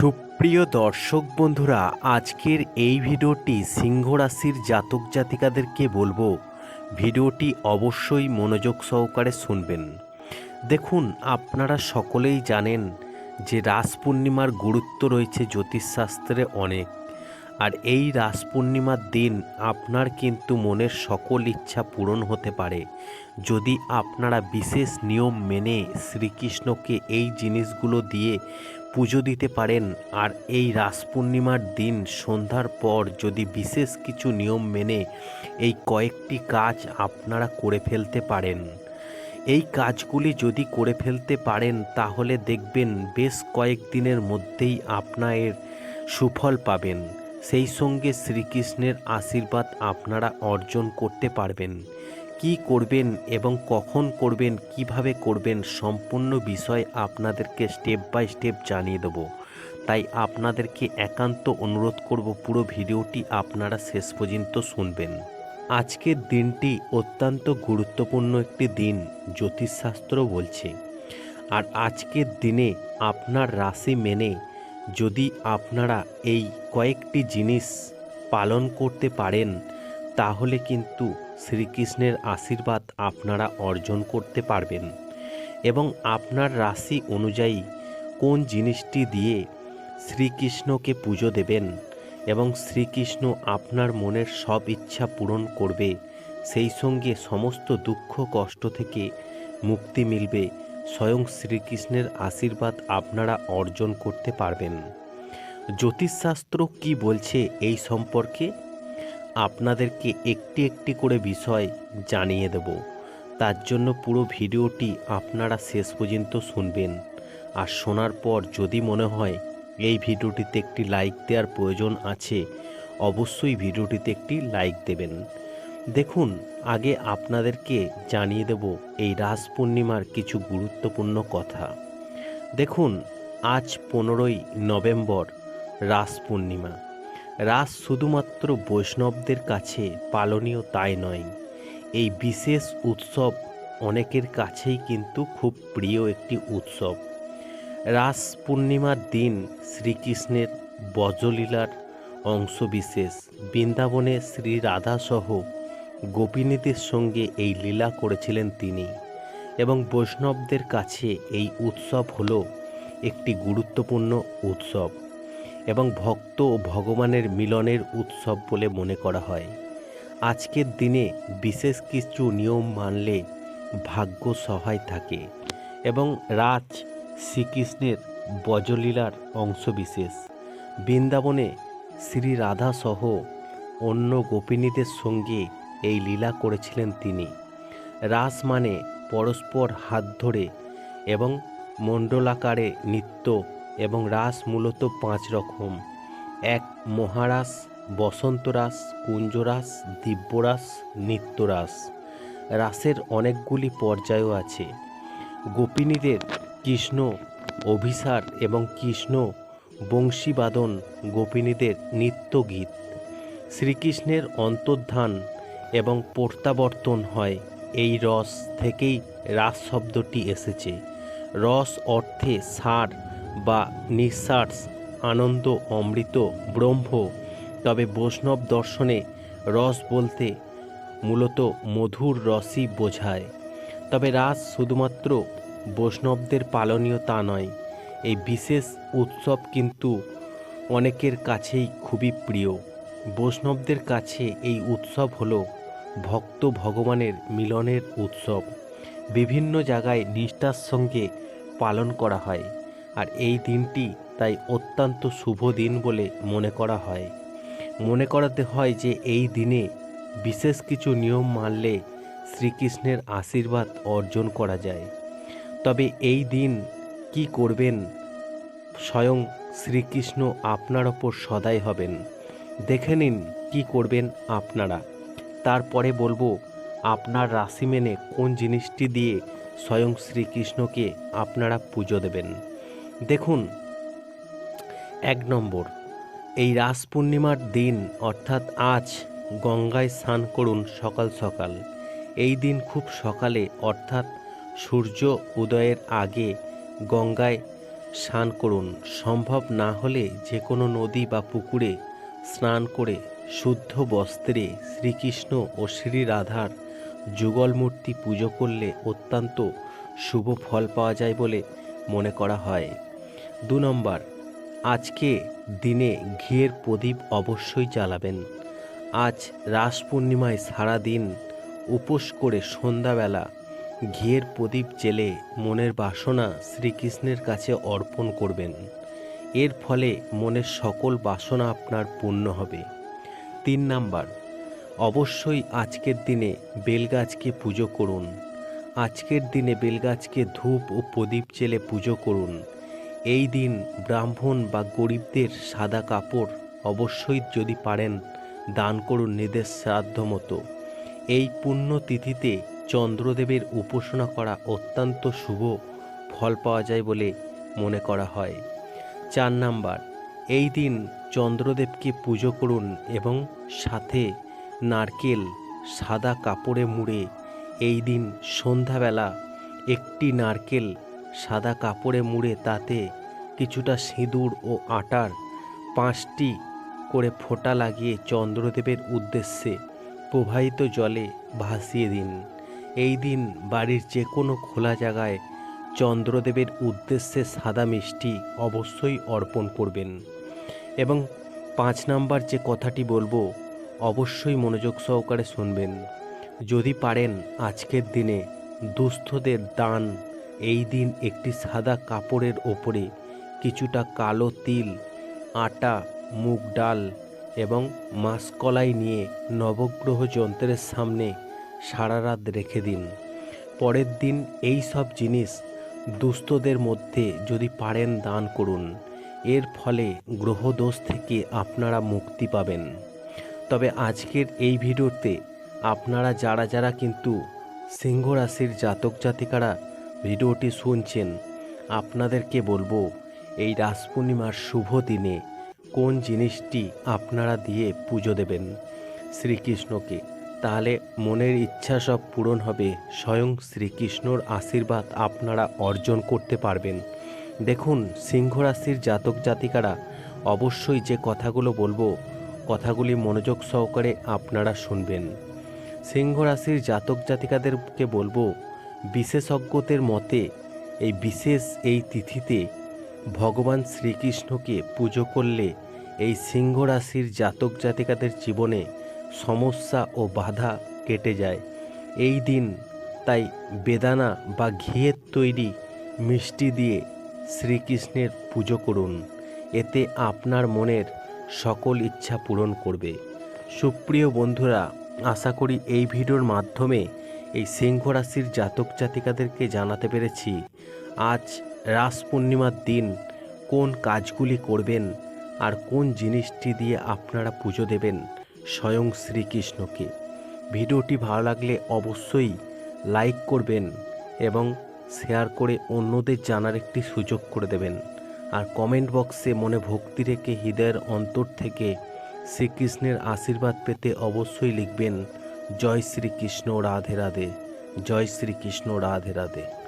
সুপ্রিয় দর্শক বন্ধুরা, আজকের এই ভিডিওটি সিংহ রাশির জাতক জাতিকাদেরকে বলব। ভিডিওটি অবশ্যই মনোযোগ সহকারে শুনবেন। দেখুন, আপনারা সকলেই জানেন যে রাস পূর্ণিমার গুরুত্ব রয়েছে জ্যোতিষশাস্ত্রে অনেক। আর এই রাস পূর্ণিমার দিন আপনার কিন্তু মনের সকল ইচ্ছা পূরণ হতে পারে। যদি আপনারা বিশেষ নিয়ম মেনে শ্রীকৃষ্ণকে এই জিনিসগুলো দিয়ে পুজো দিতে পারেন। আর এই রাস পূর্ণিমার দিন সন্ধ্যার পর যদি বিশেষ কিছু নিয়ম মেনে এই কয়েকটি কাজ আপনারা করে ফেলতে পারেন। এই কাজগুলি যদি করে ফেলতে পারেন, তাহলে দেখবেন বেশ কয়েকদিনের মধ্যেই আপনার সুফল পাবেন। সেই সঙ্গে শ্রীকৃষ্ণের আশীর্বাদ আপনারা অর্জন করতে পারবেন। কি করবেন এবং কখন করবেন, কীভাবে করবেন, সম্পূর্ণ বিষয় আপনাদেরকে স্টেপ বাই স্টেপ জানিয়ে দেব। তাই আপনাদেরকে একান্ত অনুরোধ করব, পুরো ভিডিওটি আপনারা শেষ পর্যন্ত শুনবেন। আজকের দিনটি অত্যন্ত গুরুত্বপূর্ণ একটি দিন, জ্যোতিষশাস্ত্র বলছে। আর আজকের দিনে আপনার রাশি মেনে যদি আপনারা এই কয়েকটি জিনিস পালন করতে পারেন তাহলে কিন্তু শ্রীকৃষ্ণের আশীর্বাদ আপনারা অর্জন করতে পারবেন এবং আপনার রাশি অনুযায়ী কোন জিনিসটি দিয়ে শ্রীকৃষ্ণকে পুজো দেবেন এবং শ্রীকৃষ্ণ আপনার মনের সব ইচ্ছা পূরণ করবে, সেই সঙ্গে সমস্ত দুঃখ, কষ্ট থেকে মুক্তি মিলবে, স্বয়ং শ্রীকৃষ্ণের আশীর্বাদ আপনারা অর্জন করতে পারবেন। জ্যোতিষশাস্ত্র কি বলছে এই সম্পর্কে? আপনাদেরকে একটি একটি করে বিষয় জানিয়ে দেব। তার জন্য পুরো ভিডিওটি আপনারা শেষ পর্যন্ত শুনবেন। আর শোনার পর যদি মনে হয় এই ভিডিওটিতে একটি লাইক দেওয়ার প্রয়োজন আছে, অবশ্যই ভিডিওটিতে একটি লাইক দেবেন। দেখুন, আগে আপনাদেরকে জানিয়ে দেব এই রাস পূর্ণিমার কিছু গুরুত্বপূর্ণ কথা। দেখুন, আজ পনেরোই নভেম্বর রাস পূর্ণিমা। রাস শুধুমাত্র বৈষ্ণবদের কাছে পালনীয় তাই নয়, এই বিশেষ উৎসব অনেকের কাছেই কিন্তু খুব প্রিয় একটি উৎসব। রাস পূর্ণিমার দিন শ্রীকৃষ্ণের বজলীলার অংশবিশেষ। বৃন্দাবনে শ্রী রাধাসহ গোপিনীদের সঙ্গে এই লীলা করেছিলেন তিনি এবং বৈষ্ণবদের কাছে এই উৎসব হল একটি গুরুত্বপূর্ণ উৎসব। এবং ভক্ত ও ভগবানের মিলনের উৎসব বলে মনে করা হয়। আজকের দিনে বিশেষ কিছু নিয়ম মানলে ভাগ্য সহায় থাকে এবং রাজ শ্রীকৃষ্ণের বজলীলার অংশবিশেষ বৃন্দাবনে শ্রী রাধা সহ অন্য গোপিনীদের সঙ্গে এই লীলা করেছিলেন তিনি। রাস মানে পরস্পর হাত ধরে এবং মণ্ডলাকারে নৃত্য এবং রাস মূলত পাঁচ রকম। এক, মহারাস, বসন্তরাস, কুঞ্জরাস, দিব্যরাস, নৃত্যরাস। রাসের অনেকগুলি পর্যায়ও আছে। গোপিনীদের কৃষ্ণ, অভিসার এবং কৃষ্ণ, বংশীবাদন গোপিনীদের নৃত্যগীত। শ্রীকৃষ্ণের অন্তর্ধান এবং প্রত্যাবর্তন হয় এই রস থেকেই রাস শব্দটি এসেছে। রস অর্থে সার বা নিঃশ্বাস, আনন্দ, অমৃত, ব্রহ্ম। তবে বৈষ্ণব দর্শনে রস বলতে মূলত মধুর রসই বোঝায়। তবে রাস শুধুমাত্র বৈষ্ণবদের পালনীয় তা নয়, এই বিশেষ উৎসব কিন্তু অনেকের কাছেই খুবই প্রিয়। বৈষ্ণবদের কাছে এই উৎসব হল ভক্ত ভগবানের মিলনের উৎসব। বিভিন্ন জায়গায় নিষ্ঠার সঙ্গে পালন করা হয়। আর এই দিনটি তাই অত্যন্ত শুভ দিন বলে মনে করা হয়। মনে করাতে হয় যে এই দিনে বিশেষ কিছু নিয়ম মানলে শ্রীকৃষ্ণের আশীর্বাদ অর্জন করা যায়। তবে এই দিন কি করবেন? স্বয়ং শ্রীকৃষ্ণ আপনার ওপর সদাই হবেন। দেখে নিন কী করবেন আপনারা। তারপরে বলব, আপনার রাশি মেনে কোন জিনিসটি দিয়ে স্বয়ং শ্রীকৃষ্ণকে আপনারা পুজো দেবেন। দেখুন, এক নম্বর, এই রাস পূর্ণিমার দিন, অর্থাৎ আজ, গঙ্গায় স্নান করুন সকাল সকাল। এই দিন খুব সকালে, অর্থাৎ সূর্য উদয়ের আগে গঙ্গায় স্নান করুন। সম্ভব না হলে যে কোনো নদী বা পুকুরে স্নান করে শুদ্ধ বস্ত্রে শ্রীকৃষ্ণ ও শ্রী রাধার যুগল মূর্তি পুজো করলে অত্যন্ত শুভ ফল পাওয়া যায় বলে মনে করা হয়। দু নম্বর, আজকে দিনে ঘিয়ের প্রদীপ অবশ্যই জ্বালাবেন। আজ রাস পূর্ণিমায় সারাদিন উপোস করে সন্ধ্যাবেলা ঘিয়ের প্রদীপ জেলে মনের বাসনা শ্রীকৃষ্ণের কাছে অর্পণ করবেন। এর ফলে মনের সকল বাসনা আপনার পূর্ণ হবে। তিন নাম্বার, অবশ্যই আজকের দিনে বেলগাছকে পুজো করুন। আজকের দিনে বেলগাছকে ধূপ ও প্রদীপ জেলে পুজো করুন। এই দিন ব্রাহ্মণ বা গরিবদের সাদা কাপড় অবশ্যই যদি পারেন, দান করুন নির্দেশ শ্রাদ্ধ মতো। এই পুণ্য তিথিতে চন্দ্রদেবের উপাসনা করা অত্যন্ত শুভ ফল পাওয়া যায় বলে মনে করা হয়। চার নাম্বার, এই দিন চন্দ্রদেবকে পুজো করুন এবং সাথে নারকেল সাদা কাপড়ে মুড়ে, এই দিন সন্ধ্যাবেলা একটি নারকেল সাদা কাপড়ে মুড়ে তাতে কিছুটা সিঁদুর ও আটার পাঁচটি করে ফোঁটা লাগিয়ে চন্দ্রদেবের উদ্দেশ্যে প্রবাহিত জলে ভাসিয়ে দিন। এই দিন বাড়ির যে কোনো খোলা জায়গায় চন্দ্রদেবের উদ্দেশ্যে সাদা মিষ্টি অবশ্যই অর্পণ করবেন। এবং পাঁচ নাম্বার যে কথাটি বলব, অবশ্যই মনোযোগ সহকারে শুনবেন। যদি পারেন আজকের দিনে দুস্থদের দান এই দিন একটি সাদা কাপড়ের ওপরে কিছুটা কালো তিল, আটা, মুগ ডাল এবং মাসকলাই নিয়ে নবগ্রহ যন্ত্রের সামনে সারা রাত রেখে দিন। পরের দিন এই সব জিনিস দুস্থদের মধ্যে যদি পারেন দান করুন। এর ফলে গ্রহদোষ থেকে আপনারা মুক্তি পাবেন। তবে আজকের এই ভিডিওতে আপনারা যারা যারা কিন্তু সিংহ রাশির জাতক জাতিকারা ভিডিওটি শুনছেন, আপনাদেরকে বলব, এই রাস পূর্ণিমার শুভ দিনে কোন জিনিসটি আপনারা দিয়ে পুজো দেবেন? শ্রীকৃষ্ণকে। তাহলে মনের ইচ্ছা সব পূরণ হবে, স্বয়ং শ্রীকৃষ্ণর আশীর্বাদ আপনারা অর্জন করতে পারবেন। দেখুন, সিংহ রাশির জাতক জাতিকারা, অবশ্যই যে কথাগুলো বলব, কথাগুলি মনোযোগ সহকারে আপনারা শুনবেন। সিংহ রাশির জাতক জাতিকাদেরকে বলব বিশেষজ্ঞদের মতে, এই বিশেষ এই তিথিতে ভগবান শ্রীকৃষ্ণকে পুজো করলে এই সিংহ রাশির জাতক জাতিকাদের জীবনে সমস্যা ও বাধা কেটে যায়। এই দিন তাই বেদানা বা ঘিয়ের তৈরি মিষ্টি দিয়ে শ্রীকৃষ্ণের পুজো করুন। এতে আপনার মনের সকল ইচ্ছা পূরণ করবে। সুপ্রিয় বন্ধুরা, আশা করি এই ভিডিওর মাধ্যমে এই সিংহ রাশির জাতক জাতিকাদেরকে জানাতে পেরেছি। আজ রাস পূর্ণিমার দিন, কোন কাজগুলি করবেন আর কোন জিনিসটি দিয়ে আপনারা পুজো দেবেন স্বয়ং শ্রীকৃষ্ণকে। ভিডিওটি ভালো লাগলে অবশ্যই লাইক করবেন এবং শেয়ার করে অন্যদের জানার একটি সুযোগ করে দেবেন। আর কমেন্ট বক্সে মনে ভক্তি রেখে হৃদয়ের অন্তর থেকে শ্রীকৃষ্ণের আশীর্বাদ পেতে অবশ্যই লিখবেন জয় শ্রীকৃষ্ণ রাধে রাধে জয় শ্রীকৃষ্ণ রাধে রাধে।